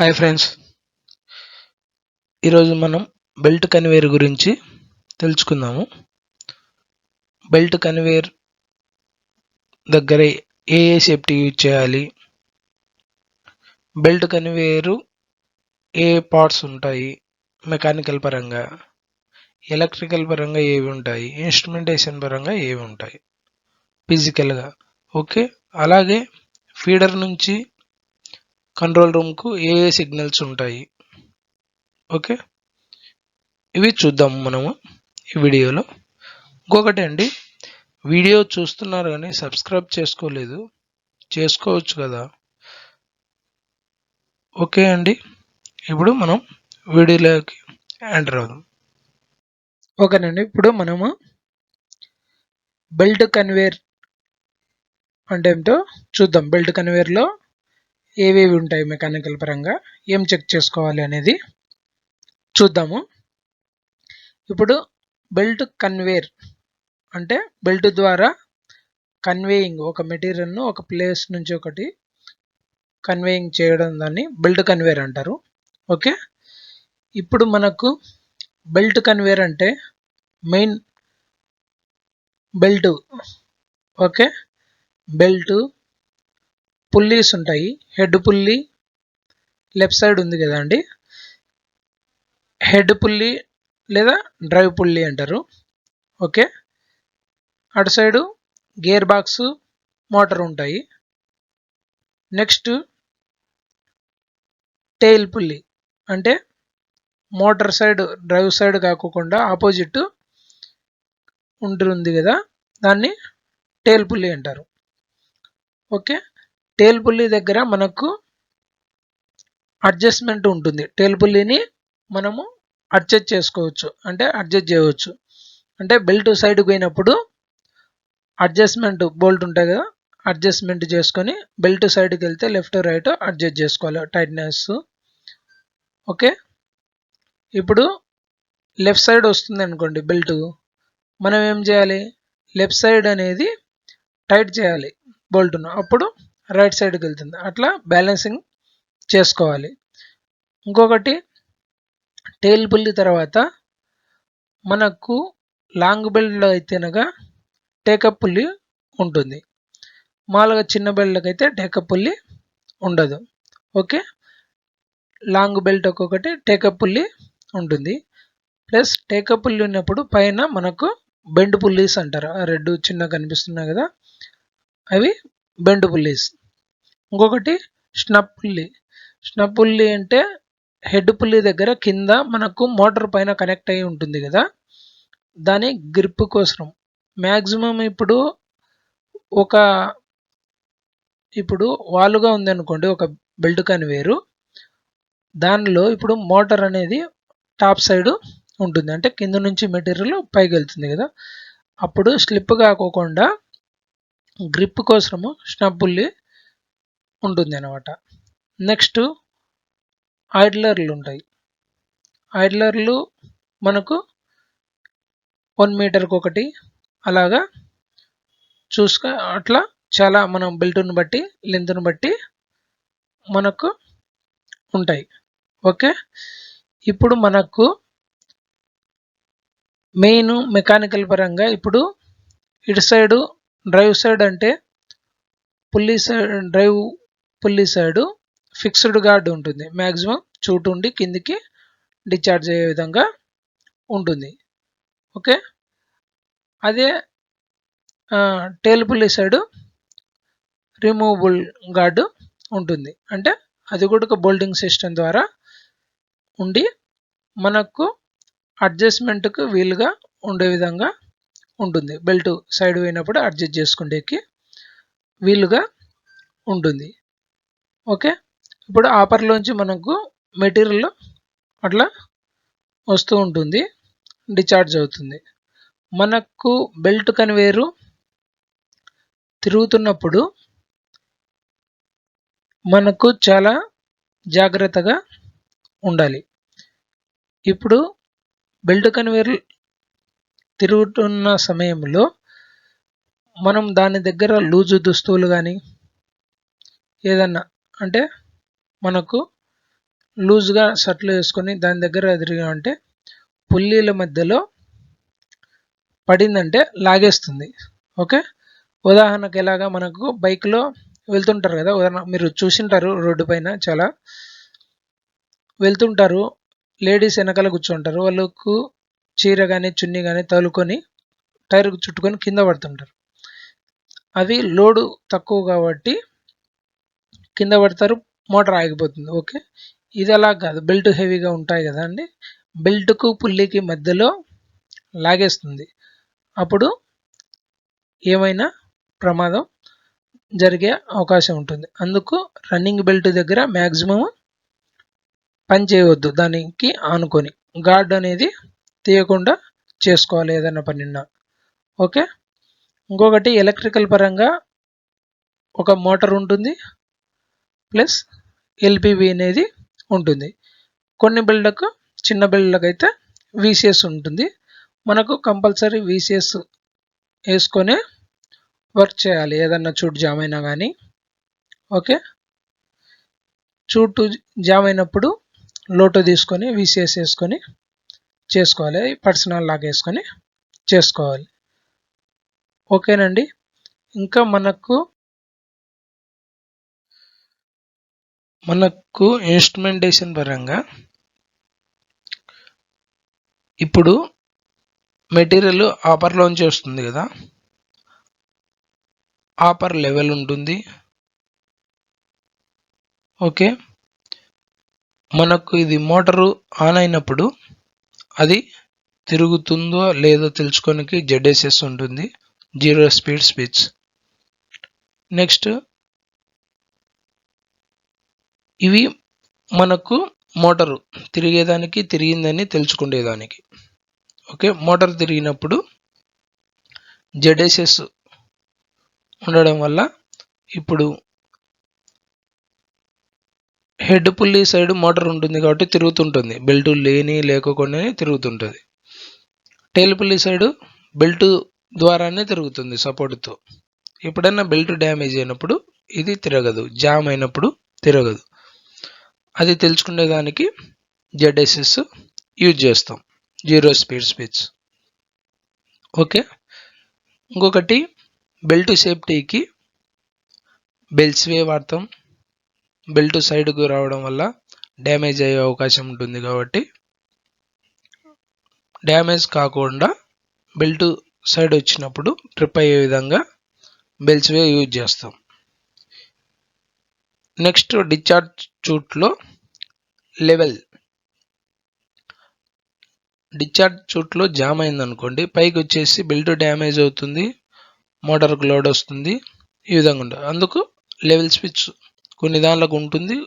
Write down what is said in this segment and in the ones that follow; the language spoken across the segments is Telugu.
Hi friends. ఈరోజు మనం బెల్ట్ కన్వేయర్ గురించి తెలుసుకుందాము. బెల్ట్ కన్వేయర్ దగ్గర ఏ ఏ సేఫ్టీ యూజ్ చేయాలి? బెల్ట్ కన్వేయరు ఏ పార్ట్స్ ఉంటాయి? మెకానికల్ పరంగా ఎలక్ట్రికల్ పరంగా ఏవి ఉంటాయి? ఇన్స్ట్రుమెంటేషన్ పరంగా ఏవి ఉంటాయి? ఫిజికల్గా ఓకే? అలాగే ఫీడర్ నుంచి కంట్రోల్ రూమ్కు ఏ ఏ సిగ్నల్స్ ఉంటాయి. ఓకే? ఇవి చూద్దాం మనము ఈ వీడియోలో. ఇంకొకటి అండి వీడియో చూస్తున్నారు కానీ సబ్స్క్రైబ్ చేసుకోలేదు. చేసుకోవచ్చు కదా? ఓకే అండి ఇప్పుడు మనం వీడియోలోకి ఎంటర్ అవుదాం. ఓకేనండి ఇప్పుడు మనము బెల్ట్ కన్వేర్ అంటే ఏమిటో చూద్దాం. బెల్ట్ కన్వేర్లో ఏవేవి ఉంటాయి మెకానికల్ పరంగా? ఏం చెక్ చేసుకోవాలి అనేది చూద్దాము. ఇప్పుడు బెల్ట్ కన్వేర్ అంటే బెల్ట్ ద్వారా కన్వేయింగ్ ఒక మెటీరియల్ను ఒక ప్లేస్ నుంచి ఒకటి కన్వేయింగ్ చేయడం దాన్ని బెల్ట్ కన్వేర్ అంటారు. ఓకే? ఇప్పుడు మనకు బెల్ట్ కన్వేర్ అంటే main belt okay? Belt pulleys ఉంటాయి. హెడ్ పుల్లి లెఫ్ట్ సైడ్ ఉంది కదా అండి. హెడ్ పుల్లి లేదా డ్రైవ్ పుల్లి అంటారు. ఓకే. అటు సైడు గేర్ బాక్స్ మోటార్ ఉంటాయి. నెక్స్ట్ టెయిల్ పుల్లి అంటే మోటార్ సైడ్ డ్రైవ్ సైడ్ కాకుండా ఆపోజిట్ ఉంటుంది కదా. దాన్ని టేల్ పుల్లి అంటారు. ఓకే. టేల్ పుల్లి దగ్గర మనకు అడ్జస్ట్మెంట్ ఉంటుంది. టేల్ పుల్లిని మనము అడ్జస్ట్ చేసుకోవచ్చు. అంటే అడ్జస్ట్ చేయవచ్చు. అంటే బెల్ట్ సైడ్ పోయినప్పుడు అడ్జస్ట్మెంట్ బోల్ట్ ఉంటాయి కదా అడ్జస్ట్మెంట్ చేసుకొని బెల్ట్ సైడ్కి వెళ్తే లెఫ్ట్ రైట్ అడ్జస్ట్ చేసుకోవాలి. Tightness okay? ఇప్పుడు లెఫ్ట్ సైడ్ వస్తుంది అనుకోండి బెల్ట్ మనం ఏం చేయాలి? లెఫ్ట్ సైడ్ అనేది టైట్ చేయాలి బోల్ట్ను అప్పుడు రైట్ సైడ్కి వెళ్తుంది. అట్లా బ్యాలెన్సింగ్ చేసుకోవాలి. ఇంకొకటి టేల్ పుల్లి తర్వాత మనకు లాంగ్ బెల్ట్లో అయితేనగా టేకప్ పుల్లి ఉంటుంది. మామూలుగా చిన్న బెల్ట్కి అయితే టేకప్ పుల్లి ఉండదు. ఓకే? లాంగ్ బెల్ట్ ఒక్కొక్కటి టేకప్ పుల్లి ఉంటుంది. ప్లస్ టేకప్ పుల్లి ఉన్నప్పుడు పైన మనకు బెండ్ పుల్లీస్ అంటారు. రెడ్ చిన్న కనిపిస్తున్నాయి కదా? అవి బెండ్ పుల్లీస్ ఇంకొకటి స్నప్ పుల్లి. స్నప్ పుల్లి అంటే హెడ్ పుల్లి దగ్గర కింద మనకు మోటార్ పైన కనెక్ట్ అయి ఉంటుంది కదా దాని గ్రిప్ కోసం మ్యాక్సిమం ఇప్పుడు ఒక ఇప్పుడు వాలుగా ఉంది అనుకోండి ఒక బెల్ట్ కన్వేరు దానిలో ఇప్పుడు మోటార్ అనేది టాప్ సైడ్ ఉంటుంది. అంటే కింద నుంచి మెటీరియల్ పైకి వెళ్తుంది కదా. అప్పుడు స్లిప్ కాకోకుండా గ్రిప్ కోసము స్నబ్బుల్లి ఉంటుంది అనమాట నెక్స్ట్ ఐడ్లర్లు ఉంటాయి. ఐడ్లర్లు మనకు వన్ మీటర్కి ఒకటి అలాగా చూసుకో అట్లా చాలా మనం బెల్ట్ను బట్టి లెంత్ను బట్టి మనకు ఉంటాయి. ఓకే? ఇప్పుడు మనకు మెయిన్ మెకానికల్ పరంగా ఇప్పుడు ఇటు సైడు డ్రైవ్ సైడ్ అంటే pulley side drive pulley side fixed guard ఉంటుంది. మ్యాక్సిమం చూటు ఉండి కిందికి డిశ్చార్జ్ అయ్యే విధంగా ఉంటుంది. ఓకే? అదే tail pulley side removable guard ఉంటుంది. అంటే అది కూడా ఒక బోల్డింగ్ సిస్టమ్ ద్వారా ఉండి మనకు అడ్జస్ట్మెంట్కు వీలుగా ఉండే విధంగా ఉంటుంది. బెల్ట్ సైడ్ పోయినప్పుడు అడ్జస్ట్ చేసుకుంటేకి వీలుగా ఉంటుంది. ఓకే? ఇప్పుడు ఆపర్లోంచి మనకు మెటీరియల్ అట్లా వస్తూ ఉంటుంది. డిశ్చార్జ్ అవుతుంది. మనకు బెల్ట్ కన్వేరు తిరుగుతున్నప్పుడు మనకు చాలా జాగ్రత్తగా ఉండాలి. ఇప్పుడు బెల్ట్ కన్వేర్ తిరుగుతున్న సమయంలో మనం దాని దగ్గర లూజు దుస్తువులు కానీ ఏదన్నా అంటే మనకు లూజ్గా షర్ట్లు వేసుకొని దాని దగ్గర తిరిగామంటే పుల్లీల మధ్యలో పడిందంటే లాగేస్తుంది. ఓకే? ఉదాహరణకు ఎలాగా మనకు బైక్లో వెళ్తుంటారు కదా ఉదాహరణ మీరు చూసింటారు రోడ్డు పైన చాలా. వెళ్తుంటారు లేడీస్ వెనకాల కూర్చుంటారు వాళ్ళకు చీర కానీ చున్నీ కానీ తగులుకొని టైర్ చుట్టుకొని కింద పడుతుంటారు. అవి లోడు తక్కువ కాబట్టి కింద పడతారు మోటార్ ఆగిపోతుంది. ఓకే? ఇది అలా కాదు. బెల్ట్ హెవీగా ఉంటాయి కదా అండి. బెల్ట్కు పుల్లికి మధ్యలో లాగేస్తుంది. అప్పుడు ఏమైనా ప్రమాదం జరిగే అవకాశం ఉంటుంది. అందుకు రన్నింగ్ బెల్ట్ దగ్గర మ్యాక్సిమం పని చేయవద్దు. దానికి ఆనుకొని. గార్డ్ అనేది తీయకుండా చేసుకోవాలి ఏదైనా పనిన్నా ఓకే? ఇంకొకటి ఎలక్ట్రికల్ పరంగా ఒక మోటార్ ఉంటుంది ప్లస్ ఎల్పివి అనేది ఉంటుంది. కొన్ని బిల్డకు చిన్న బిల్డకు అయితే విసిఎస్ ఉంటుంది. మనకు కంపల్సరీ విసిఎస్ వేసుకొని వర్క్ చేయాలి ఏదన్నా చూటు జామ్ అయినా కానీ ఓకే? చూటు జామ్ అయినప్పుడు లోటో తీసుకొని విసిఎస్ వేసుకొని చేసుకోవాలి. పర్సనల్ లాగా వేసుకొని చేసుకోవాలి. ఓకేనండి? ఇంకా మనకు మనకు ఇన్స్ట్రుమెంటేషన్ పరంగా ఇప్పుడు మెటీరియల్ ఆపర్లోంచి వస్తుంది కదా? ఆఫర్ లెవెల్ ఉంటుంది. ఓకే? మనకు ఇది మోటారు ఆన్ అయినప్పుడు అది తిరుగుతుందో లేదో తెలుసుకోనికి జెడ్ఎస్ఎస్ ఉంటుంది. జీరో స్పీడ్ స్విచ్ నెక్స్ట్ ఇవి మనకు మోటారు తిరిగేదానికి తిరిగిందని తెలుసుకునేదానికి ఓకే మోటార్ తిరిగినప్పుడు జెడ్ఎస్ఎస్ ఉండడం వల్ల ఇప్పుడు హెడ్ పుల్లి సైడ్ మోటార్ ఉంటుంది కాబట్టి తిరుగుతుంటుంది. బెల్ట్ లేని లేకపోయినా తిరుగుతుంటుంది. టైల్ పుల్లి సైడ్ బెల్ట్ ద్వారానే తిరుగుతుంది సపోర్ట్తో. ఎప్పుడైనా బెల్ట్ డ్యామేజ్ అయినప్పుడు ఇది తిరగదు. జామ్ అయినప్పుడు తిరగదు. అది తెలుసుకునేదానికి జెడ్ఎస్ఎస్ యూజ్ చేస్తాం. Zero speed speech okay? ఇంకొకటి బెల్ట్ సేఫ్టీకి బెల్ట్స్వే వాడతాం. బెల్ట్ సైడ్కు రావడం వల్ల డ్యామేజ్ అయ్యే అవకాశం ఉంటుంది కాబట్టి డ్యామేజ్ కాకుండా బెల్ట్ సైడ్ వచ్చినప్పుడు ట్రిప్ అయ్యే విధంగా బెల్ట్స్వే యూజ్ చేస్తాం. నెక్స్ట్ డిశ్చార్జ్ చూట్లో లెవెల్ డిశ్చార్జ్ చూట్లో జామ్ అయిందనుకోండి పైకి వచ్చేసి బెల్ట్ డ్యామేజ్ అవుతుంది మోటార్కు లోడ్ వస్తుంది ఈ విధంగా ఉంటుంది. అందుకు లెవెల్ స్విచ్ కొన్ని దానిలకు ఉంటుంది.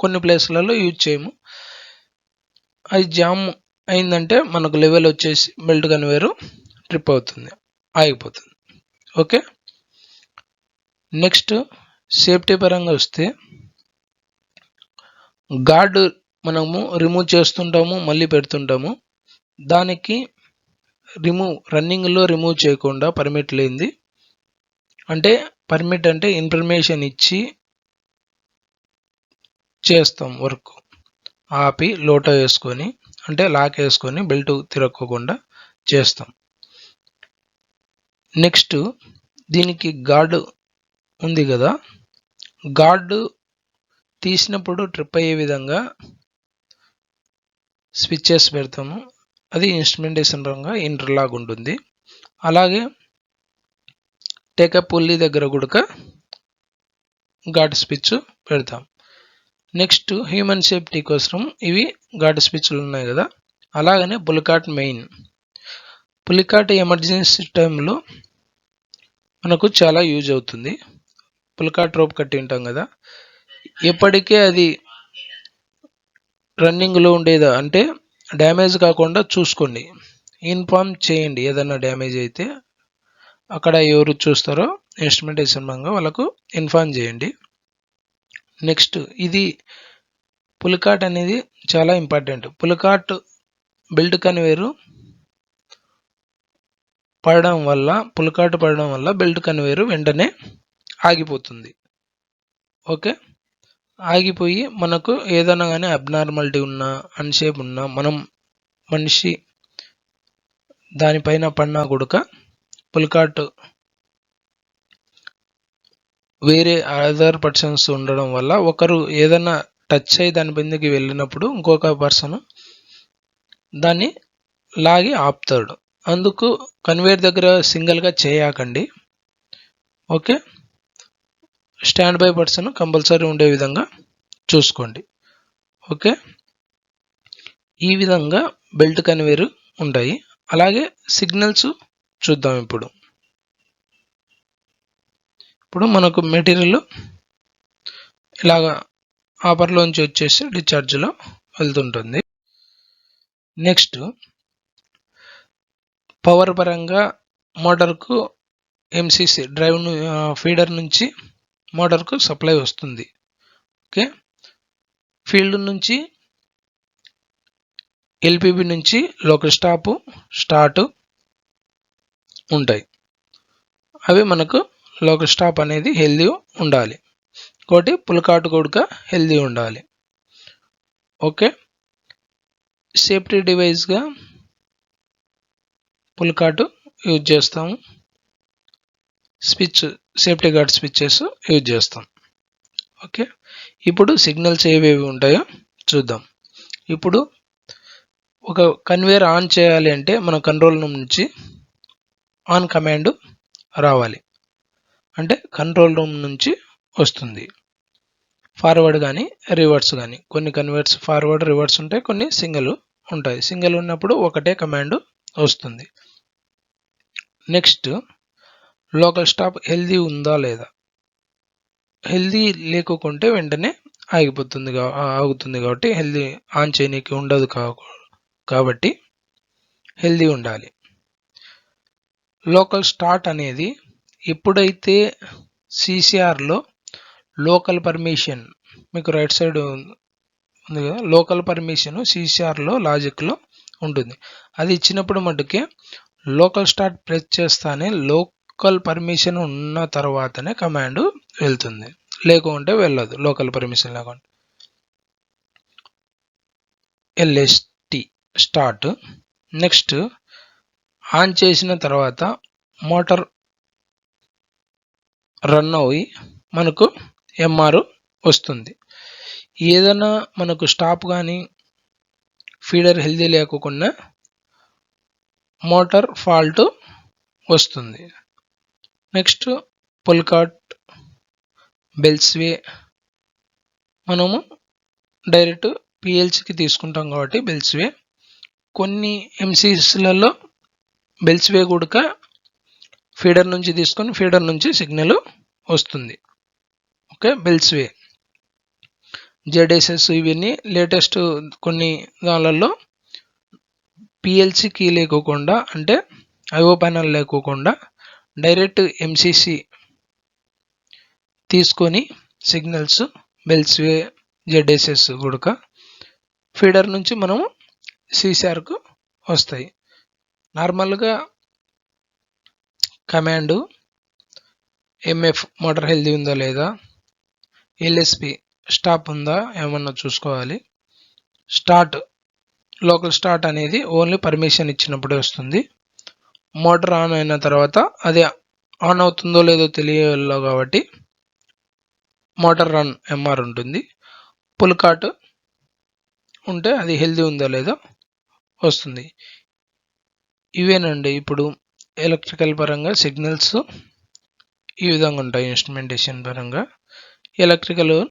కొన్ని ప్లేస్లలో యూజ్ చేయము. అది జామ్ అయిందంటే మనకు లెవెల్ వచ్చేసి బెల్ట్ కన్వేరు ట్రిప్ అవుతుంది ఆగిపోతుంది. ఓకే? నెక్స్ట్ సేఫ్టీ పరంగా వస్తే గార్డు మనము రిమూవ్ చేస్తుంటాము మళ్ళీ పెడుతుంటాము. దానికి రిమూవ్ రన్నింగ్లో రిమూవ్ చేయకుండా పర్మిట్ లేనిది. అంటే పర్మిట్ అంటే ఇన్ఫర్మేషన్ ఇచ్చి చేస్తాం వర్క్. ఆపి లోటో వేసుకొని అంటే లాక్ వేసుకొని బెల్ట్ తిరక్కోకుండా చేస్తాం. నెక్స్ట్ దీనికి గార్డు ఉంది కదా. గార్డు తీసినప్పుడు ట్రిప్ అయ్యే విధంగా స్విచ్చెస్ పెడతాము. అది ఇన్స్ట్రుమెంటేషన్ పరంగా ఇంటర్లాగ్ ఉంటుంది. అలాగే టేకప్ పుల్లి దగ్గర కూడా గాడ్ స్విచ్ పెడతాం. నెక్స్ట్ హ్యూమన్ సేఫ్టీ కోసం ఇవి ఘాట్ స్విచ్లు ఉన్నాయి కదా. అలాగనే పులికాట్ మెయిన్. పులికాట్ ఎమర్జెన్సీ టైంలో మనకు చాలా యూజ్ అవుతుంది. పులికాట్ రోప్ కట్టి ఉంటాం కదా. ఎప్పటికే అది రన్నింగ్లో ఉండేదా అంటే డ్యామేజ్ కాకుండా చూసుకోండి. ఇన్ఫామ్ చేయండి ఏదైనా డ్యామేజ్ అయితే. అక్కడ ఎవరు చూస్తారో ఇన్స్ట్రుమెంటేషన్ పరంగా వాళ్ళకు ఇన్ఫామ్ చేయండి. నెక్స్ట్ ఇది పులికాట్ అనేది చాలా ఇంపార్టెంట్ పులికాట్ బెల్ట్ కన్వేరు పడడం వల్ల పులికాట్ పడడం వల్ల బెల్ట్ కన్వేరు వెంటనే ఆగిపోతుంది. ఓకే ఆగిపోయి మనకు ఏదైనా కానీ అబ్నార్మాలిటీ ఉన్నా అన్షేప్ ఉన్నా మనం మనిషి దానిపైన పడినా కొడుక పులికాట్ వేరే అదర్ పర్సన్స్ ఉండడం వల్ల ఒకరు ఏదైనా టచ్ అయ్యి దాని కిందకి వెళ్ళినప్పుడు ఇంకొక పర్సన్ దాన్ని లాగి ఆపుతాడు. అందుకు కన్వేర్ దగ్గర సింగిల్గా చేయకండి. Okay stand by person compulsory ఉండే విధంగా చూసుకోండి. ఓకే ఈ విధంగా బెల్ట్ కన్వేర్ ఉంటాయి. అలాగే సిగ్నల్స్ చూద్దాం ఇప్పుడు. ఇప్పుడు మనకు మెటీరియల్ ఇలాగా ఆఫర్లోంచి వచ్చేసి డిశ్చార్జ్లో వెళ్తుంటుంది. నెక్స్ట్ పవర్ పరంగా మోటార్కు ఎంసీసీ డ్రైవ్ ఫీడర్ నుంచి మోటార్కు సప్లై వస్తుంది. ఓకే? ఫీల్డ్ నుంచి ఎల్పిబి నుంచి లోకల్ స్టాప్ స్టార్ట్ ఉంటాయి. అవి మనకు లోకల్ స్టాప్ అనేది హెల్దీ ఉండాలి. ఇంకోటి పులకాటు కొడుక హెల్దీ ఉండాలి. ఓకే? సేఫ్టీ డివైస్గా పుల్కాటు యూజ్ చేస్తాము. Switch safety guard switches use చేస్తాం. ఓకే? ఇప్పుడు సిగ్నల్స్ ఏవేవి ఉంటాయో చూద్దాం. ఇప్పుడు ఒక కన్వేర్ ఆన్ చేయాలి అంటే మన కంట్రోల్ నుంచి ఆన్ కమాండ్ రావాలి. అంటే కంట్రోల్ రూమ్ నుంచి వస్తుంది. ఫార్వర్డ్ కానీ రివర్స్ కానీ కొన్ని కన్వర్ట్స్ ఫార్వర్డ్ రివర్స్ ఉంటాయి కొన్ని సింగిల్ ఉంటాయి. సింగిల్ ఉన్నప్పుడు ఒకటే కమాండ్ వస్తుంది. నెక్స్ట్ లోకల్ స్టాప్ హెల్దీ ఉందా లేదా? హెల్దీ లేకుంటే వెంటనే ఆగిపోతుంది ఆగుతుంది కాబట్టి హెల్దీ ఆన్ చేయనీకి ఉండదు కాబట్టి హెల్దీ ఉండాలి. లోకల్ స్టార్ట్ అనేది ఎప్పుడైతే సిసిఆర్లో లోకల్ పర్మిషన్ మీకు రైట్ సైడ్ ఉంది కదా లోకల్ పర్మిషన్ సిసిఆర్లో లాజిక్లో ఉంటుంది. అది ఇచ్చినప్పుడు మటుకే లోకల్ స్టార్ట్ ప్రెస్ చేస్తానే లోకల్ పర్మిషన్ ఉన్న తర్వాతనే కమాండ్ వెళ్తుంది. లేకుంటే వెళ్ళదు లోకల్ పర్మిషన్ లేకుండా ఎల్ఎస్టి స్టార్ట్ నెక్స్ట్ ఆన్ చేసిన తర్వాత మోటార్ రన్ అవి మనకు ఎంఆర్ వస్తుంది. ఏదైనా మనకు స్టాప్ కానీ ఫీడర్ హెల్దీ లేకుండా మోటార్ ఫాల్ట్ వస్తుంది. Next pull cord belt sway మనము డైరెక్ట్ పిఎల్సికి తీసుకుంటాం కాబట్టి బెల్స్వే కొన్ని ఎంసీస్లలో బెల్స్వే కూడా ఫీడర్ నుంచి తీసుకొని ఫీడర్ నుంచి సిగ్నల్ వస్తుంది. ఓకే బెల్స్వే జెడ్ఎస్ఎస్ ఇవన్నీ లేటెస్ట్ కొన్ని దానిలలో పిఎల్సి కీ లేకోకుండా అంటే ఐఓ ప్యానల్ లేకోకుండా డైరెక్ట్ ఎంసీసీ తీసుకొని సిగ్నల్స్ బెల్స్వే జెడ్ఎస్ఎస్ కూడా ఫీడర్ నుంచి మనము సీసీఆర్కు వస్తాయి. నార్మల్గా కమాండు ఎంఎఫ్ మోటార్ హెల్దీ ఉందా లేదా ఎల్ఎస్పి స్టాప్ ఉందా ఏమన్నా చూసుకోవాలి. స్టార్ట్ లోకల్ స్టార్ట్ అనేది ఓన్లీ పర్మిషన్ ఇచ్చినప్పుడే వస్తుంది. మోటార్ ఆన్ అయిన తర్వాత అది ఆన్ అవుతుందో లేదో తెలియలో కాబట్టి మోటార్ రన్ ఎంఆర్ ఉంటుంది. పుల్కాట్ ఉంటే అది హెల్దీ ఉందో లేదో వస్తుంది. ఇవేనండి ఇప్పుడు ఎలక్ట్రికల్ పరంగా సిగ్నల్స్ ఈ విధంగా ఉంటాయి ఇన్స్ట్రుమెంటేషన్ పరంగా. ఎలక్ట్రికల్